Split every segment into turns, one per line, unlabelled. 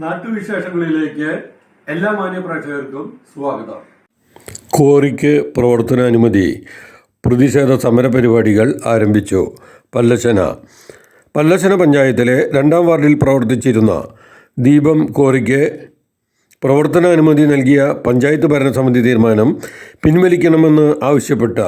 നാട്ടുവിശേഷങ്ങളിലേക്ക് എല്ലാ മാന്യപ്രേക്ഷകർക്കും സ്വാഗതം.
കോറിക്ക് പ്രവർത്തനാനുമതി പ്രതിഷേധ സമര പരിപാടികൾ ആരംഭിച്ചു. പല്ലശന. പല്ലശന പഞ്ചായത്തിലെ രണ്ടാം വാർഡിൽ പ്രവർത്തിച്ചിരുന്ന ദീപം കോറിക്ക് പ്രവർത്തനാനുമതി നൽകിയ പഞ്ചായത്ത് ഭരണസമിതി തീരുമാനം പിൻവലിക്കണമെന്ന് ആവശ്യപ്പെട്ട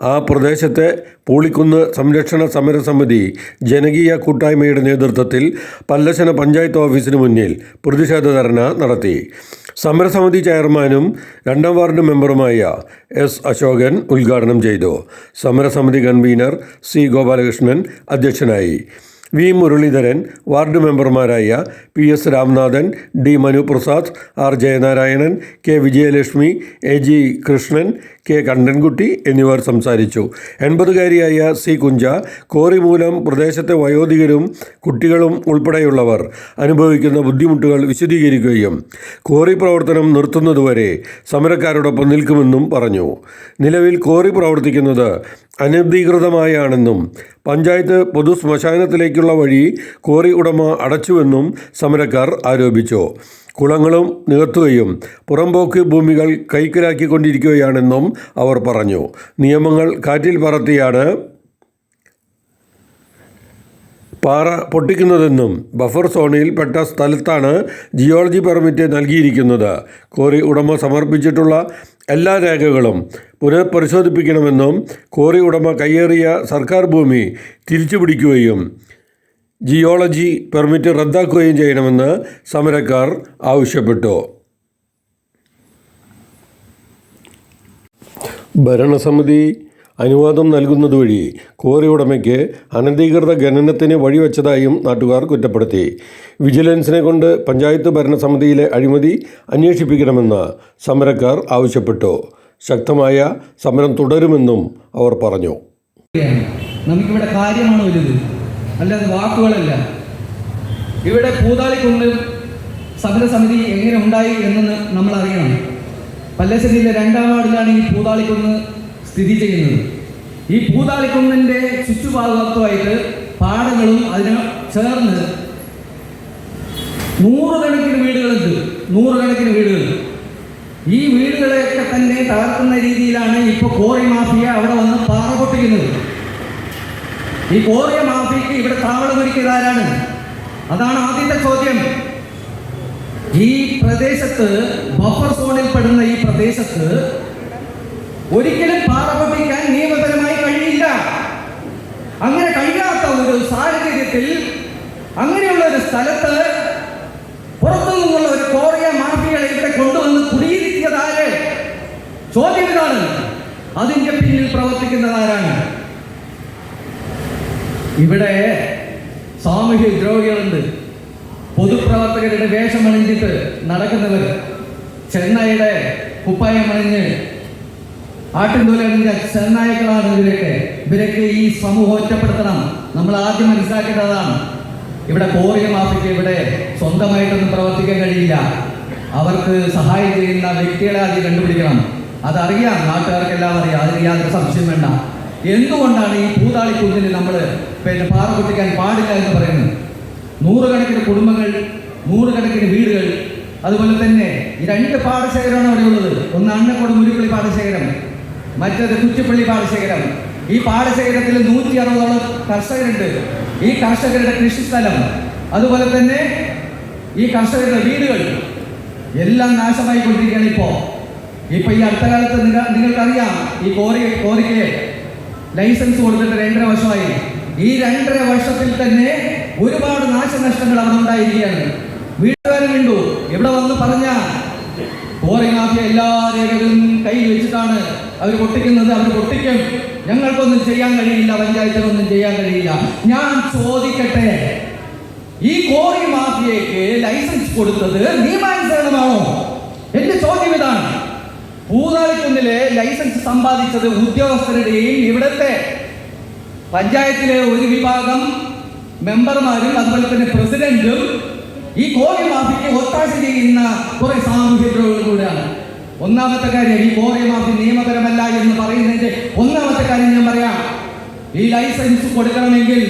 ആ പ്രദേശത്തെ പൂളിക്കുന്ന് സംരക്ഷണ സമരസമിതി ജനകീയ കൂട്ടായ്മയുടെ നേതൃത്വത്തിൽ പല്ലശന പഞ്ചായത്ത് ഓഫീസിന് മുന്നിൽ പ്രതിഷേധ ധർണ നടത്തി. സമരസമിതി ചെയർമാനും രണ്ടാം വാർഡ് മെമ്പറുമായ എസ് അശോകൻ ഉദ്ഘാടനം ചെയ്തു. സമരസമിതി കൺവീനർ സി ഗോപാലകൃഷ്ണൻ അധ്യക്ഷനായി. വി മുരളീധരൻ വാർഡ് മെമ്പർമാരായ P S Ramnathan D Manuprasad R Jayanarayanan K Vijayalakshmi A G Krishnan K Kandankutty എന്നിവർ സംസാരിച്ചു. എൺപതുകാരിയായ സി കുഞ്ച കോറി മൂലം പ്രദേശത്തെ വയോധികരും കുട്ടികളും ഉൾപ്പെടെയുള്ളവർ അനുഭവിക്കുന്ന ബുദ്ധിമുട്ടുകൾ വിശദീകരിക്കുകയും കോറി പ്രവർത്തനം നിർത്തുന്നതുവരെ സമരക്കാരോടൊപ്പം നിൽക്കുമെന്നും പറഞ്ഞു. നിലവിൽ കോറി പ്രവർത്തിക്കുന്നത് അനധികൃതമായാണെന്നും പഞ്ചായത്ത് പൊതു ശ്മശാനത്തിലേക്കുള്ള വഴി കോറി ഉടമ അടച്ചുവെന്നും സമരക്കാർ ആരോപിച്ചു. കുളങ്ങളും നികത്തുകയും പുറംപോക്ക് ഭൂമികൾ കൈക്കലാക്കിക്കൊണ്ടിരിക്കുകയാണെന്നും അവർ പറഞ്ഞു. നിയമങ്ങൾ കാറ്റിൽ പറത്തിയാണ് പാറ പൊട്ടിക്കുന്നതെന്നും ബഫർ സോണിൽ പെട്ട സ്ഥലത്താണ് ജിയോളജി പെർമിറ്റ് നൽകിയിരിക്കുന്നത്. കോറി ഉടമ സമർപ്പിച്ചിട്ടുള്ള എല്ലാ രേഖകളും പുനഃപരിശോധിപ്പിക്കണമെന്നും കോറി ഉടമ കയ്യേറിയ സർക്കാർ ഭൂമി തിരിച്ചുപിടിക്കുകയും ജിയോളജി പെർമിറ്റ് റദ്ദാക്കുകയും ചെയ്യണമെന്ന് സമരക്കാർ ആവശ്യപ്പെട്ടു. ഭരണസമിതി അനുവാദം നൽകുന്നതുവഴി കോറി ഉടമയ്ക്ക് അനധികൃത ഖനനത്തിന് വഴിവെച്ചതായും നാട്ടുകാർ കുറ്റപ്പെടുത്തി. വിജിലൻസിനെ കൊണ്ട് പഞ്ചായത്ത് ഭരണസമിതിയിലെ അഴിമതി അന്വേഷിപ്പിക്കണമെന്ന് സമരക്കാർ ആവശ്യപ്പെട്ടു. ശക്തമായ സമരം തുടരുമെന്നും അവർ പറഞ്ഞു.
നമുക്കിവിടെ കാര്യമാണ് വലുത്? അല്ലാതെ വാക്കുകളല്ല. ഇവിടെ പൂതാളിക്കുണ്ട് സമരസമിതി എങ്ങനെ ഉണ്ടായി എന്ന് നമ്മൾ അറിയണം പല്ലശ്ശേരിയിലെ രണ്ടാം വാർഡിലാണ് ഈ പൂതാളിക്കുന്ന് സ്ഥിതി ചെയ്യുന്നത്. ഈ പൂതാളിക്കുന്നിന്റെ ചുറ്റുഭാഗത്തുമായിട്ട് പാടങ്ങളും അതിന് ചേർന്ന് നൂറുകണക്കിന് വീടുകളുണ്ട്. നൂറുകണക്കിന് വീടുകൾ. ഈ വീടുകളെയൊക്കെ തന്നെ തകർക്കുന്ന രീതിയിലാണ് ഇപ്പോൾ കോറി മാഫിയ അവിടെ വന്ന് പാറ പൊട്ടിക്കുന്നത്. ഈ കോറിയ മാഫിയക്ക് ഇവിടെ താവളമൊരുക്കിയത് ആരാണ്? അതാണ് ആദ്യത്തെ ചോദ്യം. ഈ പ്രദേശത്ത് ബഫർ സോണിൽ പെടുന്ന ഈ പ്രദേശത്ത് ഒരിക്കലും പാറ പൊട്ടിക്കാൻ നിയമപരമായി കഴിയില്ല. അങ്ങനെ കഴിയാത്ത ഒരു സാഹചര്യത്തിൽ അങ്ങനെയുള്ള ഒരു സ്ഥലത്ത് പുറത്തു നിന്നുള്ള ഒരു കോറിയ മാഫികളെ ഇവിടെ കൊണ്ടുവന്ന് കുടിയിരുത്തിയതാര് ചോദ്യം ഇതാണ്. അതിന്റെ പിന്നിൽ പ്രവർത്തിക്കുന്നത് ആരാണ്? ഇവിടെ സാമൂഹ്യ വിദ്രോഹികളുണ്ട് പൊതുപ്രവർത്തകരുടെ വേഷം അണിഞ്ഞിട്ട് നടക്കുന്നവർ ചെന്നൈയുടെ കുപ്പായം അണിഞ്ഞ് ആട്ടിൻതോലണിഞ്ഞ ചെന്നായ്ക്കളാണ് ഇവരൊക്കെ. ഇവരൊക്കെ ഈ സമൂഹം ഒറ്റപ്പെടുത്തണം. നമ്മൾ ആദ്യം മനസ്സിലാക്കേണ്ടതാണ് ഇവിടെ കോറിയ മാഫിക്ക് ഇവിടെ സ്വന്തമായിട്ടൊന്നും പ്രവർത്തിക്കാൻ കഴിയില്ല. അവർക്ക് സഹായം ചെയ്യുന്ന വ്യക്തികളെ ആദ്യം കണ്ടുപിടിക്കണം. അതറിയാം നാട്ടുകാർക്കെല്ലാം അറിയാം അതിന് യാതൊരു സംശയം വേണ്ട. എന്തുകൊണ്ടാണ് ഈ പൂതാളി നമ്മൾ പിന്നെ പാറ പൊട്ടിക്കാൻ പാടില്ല എന്ന് പറയുന്നത് നൂറുകണക്കിന് കുടുംബങ്ങൾ നൂറുകണക്കിന് വീടുകൾ അതുപോലെ തന്നെ രണ്ട് പാടശേഖരമാണ് അവിടെ ഉള്ളത്. ഒന്ന് അണ്ണക്കോട് മുരുപ്പള്ളി പാടശേഖരം മറ്റേത് കുറ്റിപ്പള്ളി പാടശേഖരം. ഈ പാടശേഖരത്തിൽ നൂറ്റി അറുപതോളം കർഷകരുണ്ട്. ഈ കർഷകരുടെ കൃഷിസ്ഥലം അതുപോലെ തന്നെ ഈ കർഷകരുടെ വീടുകൾ എല്ലാം നാശമായി കൊണ്ടിരിക്കുകയാണ് ഇപ്പോ. ഇപ്പൊ ഈ അടുത്ത കാലത്ത് നിങ്ങൾ നിങ്ങൾക്കറിയാം ഈ കോറി കോറിക്ക് ലൈസൻസ് കൊടുത്തിട്ട് രണ്ടര വർഷമായി. ഈ രണ്ടര വർഷത്തിൽ തന്നെ ഒരുപാട് നാശനഷ്ടങ്ങൾ അവിടെ ഉണ്ടായിരിക്കുകയാണ്. വീട്ടുകാരുണ്ടു ഇവിടെ വന്ന് പറഞ്ഞ? കോറി മാഫിയ എല്ലാ രേഖകളും കയ്യിൽ വെച്ചിട്ടാണ് അവർ പൊട്ടിക്കുന്നത്. അവർ പൊട്ടിക്കും. ഞങ്ങൾക്കൊന്നും ചെയ്യാൻ കഴിയില്ല പഞ്ചായത്തിനൊന്നും ചെയ്യാൻ കഴിയില്ല. ഞാൻ ചോദിക്കട്ടെ? ഈ കോറി മാഫിയയ്ക്ക് ലൈസൻസ് കൊടുത്തത് നിയമാനുസരണമാണോ എന്റെ ചോദ്യം ഇതാണ്. പൂതാളിക്കുന്നിലെ ലൈസൻസ് സമ്പാദിച്ചത് ഉദ്യോഗസ്ഥരുടെയും ഇവിടുത്തെ പഞ്ചായത്തിലെ ഒരു വിഭാഗം മെമ്പർമാരും അതുപോലെ തന്നെ പ്രസിഡന്റും ഈ കോറി മാഫിക്ക് ഒത്താശ ചെയ്യുന്ന കുറെ സാമൂഹ്യ കൂടെയാണ്. ഒന്നാമത്തെ കാര്യം ഈ കോറി മാഫി നിയമപരമല്ല എന്ന് പറയുന്നതിന്റെ ഒന്നാമത്തെ കാര്യം ഞാൻ പറയാം. ഈ ലൈസൻസ് കൊടുക്കണമെങ്കിൽ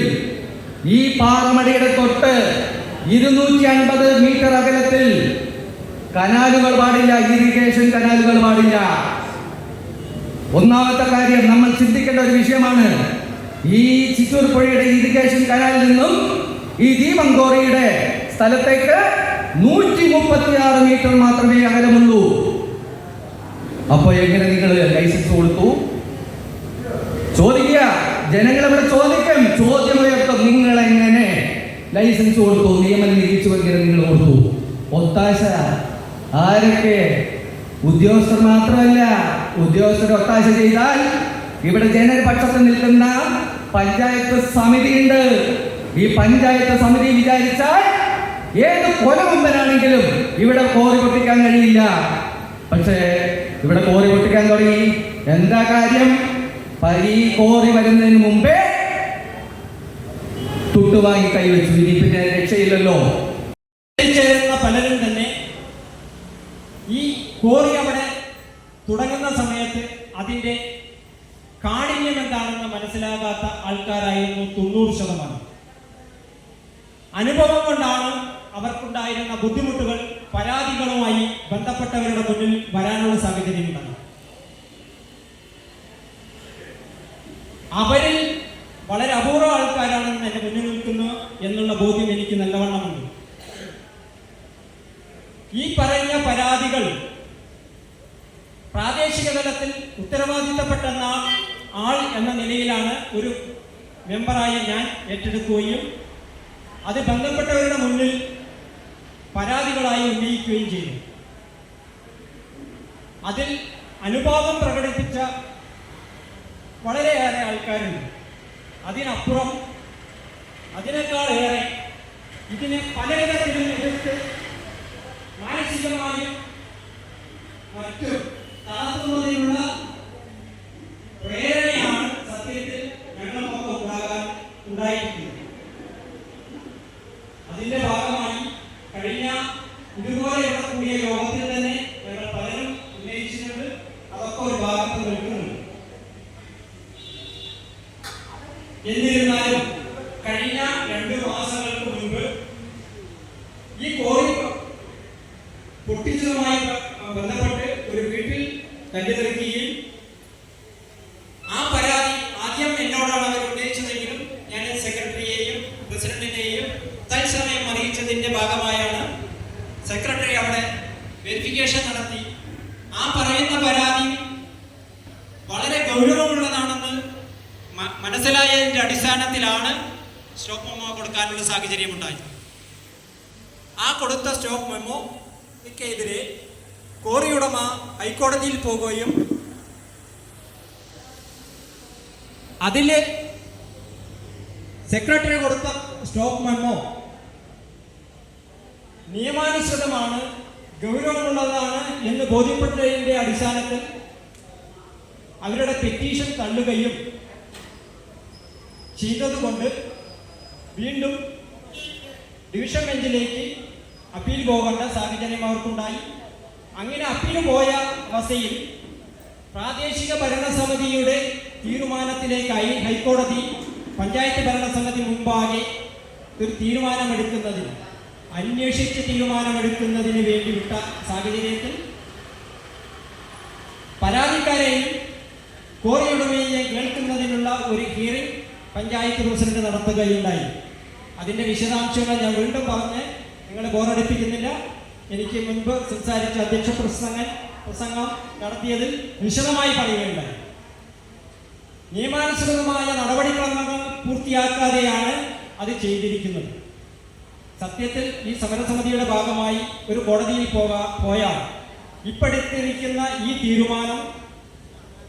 ഈ പാറമടയുടെ തൊട്ട് ഇരുന്നൂറ്റി അൻപത് മീറ്റർ അകലത്തിൽ കനാലുകൾ പാടില്ല ഇറിഗേഷൻ കനാലുകൾ പാടില്ല. ഒന്നാമത്തെ കാര്യം നമ്മൾ ചിന്തിക്കേണ്ട ഒരു വിഷയമാണ് ഈ ചിറ്റൂർ പുഴയുടെ ഇറിഗേഷൻ കനാലിൽ നിന്നും ഈ ദീപംഗോറിയുടെ സ്ഥലത്തേക്ക് നൂറ്റി മുപ്പത്തി ആറ് മീറ്റർ മാത്രമേ അകലമുള്ളൂ. അപ്പൊ എങ്ങനെ നിങ്ങൾ ലൈസൻസ് കൊടുത്തു? ചോദിക്കുക. ജനങ്ങൾ ഇവിടെ ചോദിക്കും. ചോദ്യമുയർത്തും നിങ്ങൾ എങ്ങനെ ലൈസൻസ് കൊടുത്തു? നിയമം എങ്ങനെ നിങ്ങൾ കൊടുത്തു. ഒത്താശ. ആരൊക്കെ? ഉദ്യോഗസ്ഥർ മാത്രമല്ല. ഉദ്യോഗസ്ഥർ ഒത്താശ ചെയ്താൽ ഇവിടെ ജനപക്ഷത്ത് നിൽക്കുന്ന പഞ്ചായത്ത് സമിതിയുണ്ട്. ഈ പഞ്ചായത്ത് സമിതി വിചാരിച്ചാൽ ഏത് കൊലമുമ്പനാണെങ്കിലും ഇവിടെ കോറി പൊട്ടിക്കാൻ കഴിയില്ല. പക്ഷേ ഇവിടെ കോറി പൊട്ടിക്കാൻ തുടങ്ങി. എന്താ കാര്യം? പരി കോറി വരുന്നതിന് മുമ്പേ തുട്ടുവാങ്ങി കൈവച്ചു. ഇനി പിന്നെ രക്ഷയില്ലല്ലോ.
ചേരുന്ന പലരും തന്നെ ഈ കോറി അവിടെ തുടങ്ങുന്ന സമയത്ത് അതിന്റെ എന്താണെന്ന് മനസ്സിലാകാത്ത ആൾക്കാരായിരുന്നു തൊണ്ണൂറ് ശതമാനം. അനുഭവം കൊണ്ടാണ് അവർക്കുണ്ടായിരുന്ന ബുദ്ധിമുട്ടുകൾ പരാതികളുമായി ബന്ധപ്പെട്ടവരുടെ മുന്നിൽ വരാനുള്ള സാഹചര്യം ഉണ്ടാകും അവരിൽ വളരെ അപൂർവ ആൾക്കാരാണെന്ന് എന്റെ മുന്നിൽ നിൽക്കുന്നു എന്നുള്ള ബോധ്യം എനിക്ക് നല്ലവണ്ണമുണ്ട് ഈ പറഞ്ഞ പരാതികൾ പ്രാദേശിക തലത്തിൽ ഉത്തരവാദിത്തപ്പെട്ട ആൾ എന്ന നിലയിലാണ് ഒരു മെമ്പറായി ഞാൻ ഏറ്റെടുക്കുകയും അത് ബന്ധപ്പെട്ടവരുടെ മുന്നിൽ പരാതികളായി ഉന്നയിക്കുകയും ചെയ്തു. അതിൽ അനുഭാവം പ്രകടിപ്പിച്ച വളരെയേറെ ആൾക്കാരുണ്ട്. അതിനപ്പുറം അതിനേക്കാൾ ഏറെ ഇതിനെ പലതരത്തിലും എതിർത്ത് മാനസികമായും മറ്റും താത്തുന്നതിനുള്ള പ്രേരണയാണ് സത്യത്തിൽ ഞങ്ങൾക്കൊക്കെ ഉണ്ടാകാൻ ഉണ്ടായിരിക്കുന്നത്. അതിന്റെ ഭാഗമായി കഴിഞ്ഞ ഇതുപോലെ ഇവിടെ കൂടിയ യോഗത്തിൽ തന്നെ ഞങ്ങൾ പലരും ഉന്നയിച്ചിട്ടുണ്ട്. അതൊക്കെ ഒരു ഭാഗത്ത് നിൽക്കുന്നുണ്ട്. എന്നിരുന്നാലും കഴിഞ്ഞ രണ്ട് മാസങ്ങൾക്ക് മുൻപ് ഈ കോറി പൊട്ടിച്ചതുമായി ഭാഗമായാണ്. സെക്രട്ടറി അവിടെ വെരിഫിക്കേഷൻ നടത്തി. ആ പറയുന്ന പരാതി വളരെ ഗൗരവമുള്ളതാണെന്ന് മനസ്സിലായതിന്റെ അടിസ്ഥാനത്തിലാണ് സ്റ്റോക്ക് മെമ്മോ കൊടുക്കാനുള്ള സാഹചര്യം ഉണ്ടായത് ആ കൊടുത്ത സ്റ്റോപ്പ് മെമ്മോക്കെതിരെ കോറി ഉടമ ഹൈക്കോടതിയിൽ പോകുകയും അതിലെ സെക്രട്ടറി കൊടുത്ത സ്റ്റോക്ക് മെമ്മോ നിയമാനുസൃതമാണ് ഗൗരവമുള്ളതാണ് എന്ന് ബോധ്യപ്പെട്ടതിന്റെ അടിസ്ഥാനത്തിൽ അവരുടെ പെറ്റീഷൻ തള്ളുകയും ചെയ്തതുകൊണ്ട് വീണ്ടും ഡിവിഷൻ ബെഞ്ചിലേക്ക് അപ്പീൽ പോകേണ്ട സാഹചര്യം അവർക്കുണ്ടായി. അങ്ങനെ അപ്പീൽ പോയ അവസ്ഥയിൽ പ്രാദേശിക ഭരണസമിതിയുടെ തീരുമാനത്തിലേക്കായി ഹൈക്കോടതി പഞ്ചായത്ത് ഭരണസമിതി മുമ്പാകെ ഒരു തീരുമാനമെടുക്കുന്നതിന് അന്വേഷിച്ച് തീരുമാനമെടുക്കുന്നതിന് വേണ്ടി വിട്ട സാഹചര്യത്തിൽ പരാതിക്കാരെയും കോറിയുടമയെ കേൾക്കുന്നതിനുള്ള ഒരു ഹിയറിംഗ് പഞ്ചായത്ത് പ്രസിഡന്റ് നടത്തുകയുണ്ടായി. അതിന്റെ വിശദാംശങ്ങൾ ഞാൻ വീണ്ടും പറഞ്ഞ് നിങ്ങളെ ബോറടിപ്പിക്കുന്നില്ല. എനിക്ക് മുൻപ് സംസാരിച്ച അധ്യക്ഷ പ്രസംഗൻ പ്രസംഗം നടത്തിയതിൽ വിശദമായി പറയുകയുണ്ടായി. നിയമാനുസൃതമായ നടപടിക്രമങ്ങൾ പൂർത്തിയാക്കാതെയാണ് അത് ചെയ്തിരിക്കുന്നത്. സത്യത്തിൽ ഈ സമരസമിതിയുടെ ഭാഗമായി ഒരു കോടതിയിൽ പോകാ പോയാൽ ഇപ്പെടുത്തിരിക്കുന്ന ഈ തീരുമാനം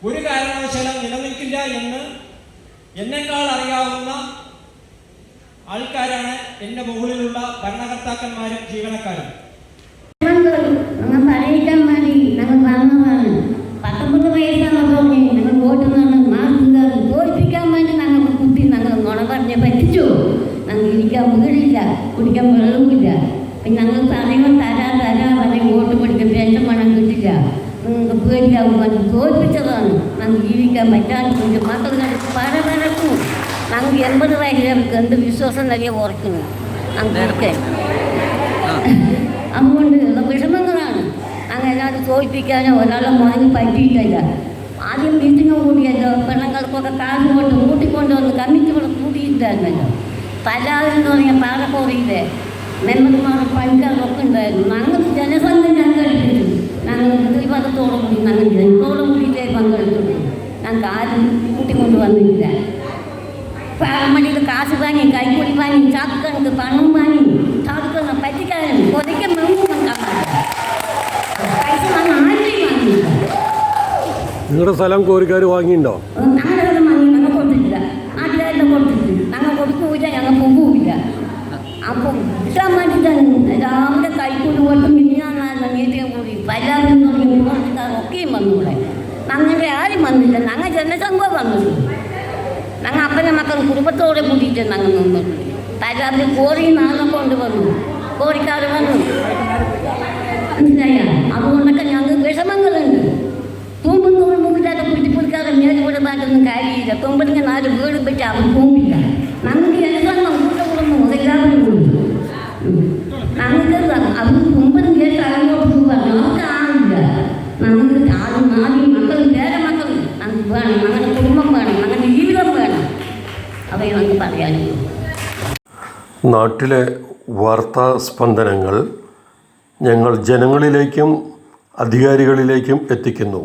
ഒരു കാരണവശാലും നിലനിൽക്കില്ല എന്ന് എന്നെക്കാൾ അറിയാവുന്ന ആൾക്കാരാണ് എന്റെ മുകളിലുള്ള ഭരണകർത്താക്കന്മാരും ജീവനക്കാരും.
ഞങ്ങൾ കുത്തി പറ്റിച്ചു. ഞങ്ങൾ ഇരിക്കാൻ വീടില്ല കുടിക്കാൻ വെള്ളമില്ല പിന്നെ ഞങ്ങൾ സമയം തരാ തരാ പറഞ്ഞ് വോട്ട് പിടിക്കാൻ പെൻഷൻ പണം കിട്ടില്ല. നിങ്ങൾക്ക് പേടിയാവും പറഞ്ഞ്. തോൽപ്പിച്ചതാണ്. നമുക്ക് ജീവിക്കാൻ പറ്റാതെ കൊണ്ട് മക്കൾ പല പലർക്കും ഞങ്ങൾക്ക് എൺപത് വയസ്സിൽ അവർക്ക് എന്ത് വിശ്വാസം നൽകിയ ഓർക്കുന്നു അങ്ങനെയൊക്കെ അതുകൊണ്ട് വിഷമങ്ങളാണ്. അങ്ങനെ അത് തോൽപ്പിക്കാനോ ഒരാളെ മുതൽ പറ്റിയിട്ടില്ല. ആദ്യം മീറ്റിംഗ് കൂടിയല്ലോ പെണ്ണുങ്ങൾക്കൊക്കെ കാശ് കൊണ്ട് കൂട്ടിക്കൊണ്ട് വന്ന് കമ്മിറ്റി കൂടെ കൂട്ടിയിട്ടായിരുന്നല്ലോ പലാതെന്ന് പറഞ്ഞ പാറക്കോറിയിലെ മെമ്പർമാർ പണിക്കാരൊക്കെ ഉണ്ടായിരുന്നു. ഞങ്ങൾ ജനസംഘം ഞങ്ങളെടുത്തു ഞങ്ങൾ പ്രതിപദത്തോടു കൂടി ഞങ്ങൾ ജനത്തോളം കൂടിയിട്ടേ പങ്കെടുത്തു ഞങ്ങൾക്ക് ആരും കൂട്ടിക്കൊണ്ട് വന്നില്ല. പാറമടിയിൽ കാശ് വാങ്ങി കൈക്കൂലി വാങ്ങി ചാക്കണക്ക് പണം വാങ്ങി ചാക്കുന്ന പറ്റിക്കാരൻ മെമ്പും പൈസ ആരെയും വാങ്ങിയില്ല.
നിങ്ങളുടെ സ്ഥലം കോരിക്കാർ വാങ്ങിയിട്ടുണ്ടോ
ഞങ്ങളത് വാങ്ങി ഞങ്ങൾ കൊടുത്തിട്ടില്ല നാട്ടുകാരുടെ കൊടുത്തിട്ടില്ല ഞങ്ങൾ കൊടുക്കൂല ഞങ്ങൾ പോകൂല അപ്പം ഇത്ര മനുഷ്യൻ രാവിലെ കൈക്കൂലി കൊണ്ട് മിന്നാന്ന് മീറ്റിംഗ് കൂടി തുടങ്ങി ഒക്കെയും വന്നൂടെ ഞങ്ങളുടെ ആരും വന്നില്ല ഞങ്ങൾ ജനസംഘം വന്നു. ഞങ്ങൾ അപ്പനെ മക്കൾ കുടുംബത്തോടെ കൂട്ടിയിട്ട് ഞങ്ങൾ നിന്നു. പല്ലാവരും കോറി നാളെ കൊണ്ടുവന്നു കോറിക്കാർ വന്നു. മനസ്സിലായ അതുകൊണ്ടൊക്കെ ഞങ്ങൾക്ക് വിഷമങ്ങളുണ്ട്. തൂമ്പും തൂറും മുമ്പില്ലാതെ കുട്ടിപ്പിടിക്കാതെ മേലുകൂടെ മാറ്റൊന്നും കാര്യമില്ല. തുമ്പടിക്ക് നാല് വീട് പറ്റി അവൻ തൂമ്പില്ല ഞങ്ങൾക്ക് എഴുതണം കൂടെ കുടുംബം എല്ലാവരും ഉണ്ട് ഞങ്ങൾക്ക് അത് തുമ്പനും കേട്ട് അങ്ങോട്ട് പറഞ്ഞു നമുക്ക് ആളില്ല. ഞങ്ങൾക്ക് ആദ്യം മക്കളും വേറെ മക്കളും ഞങ്ങൾക്ക് വേണം ഞങ്ങളുടെ കുടുംബം വേണം നമുക്ക് പറയാനുള്ളൂ
നാട്ടിലെ വാർത്താ സ്പന്ദനങ്ങൾ ഞങ്ങൾ ജനങ്ങളിലേക്കും അധികാരികളിലേക്കും എത്തിക്കുന്നു.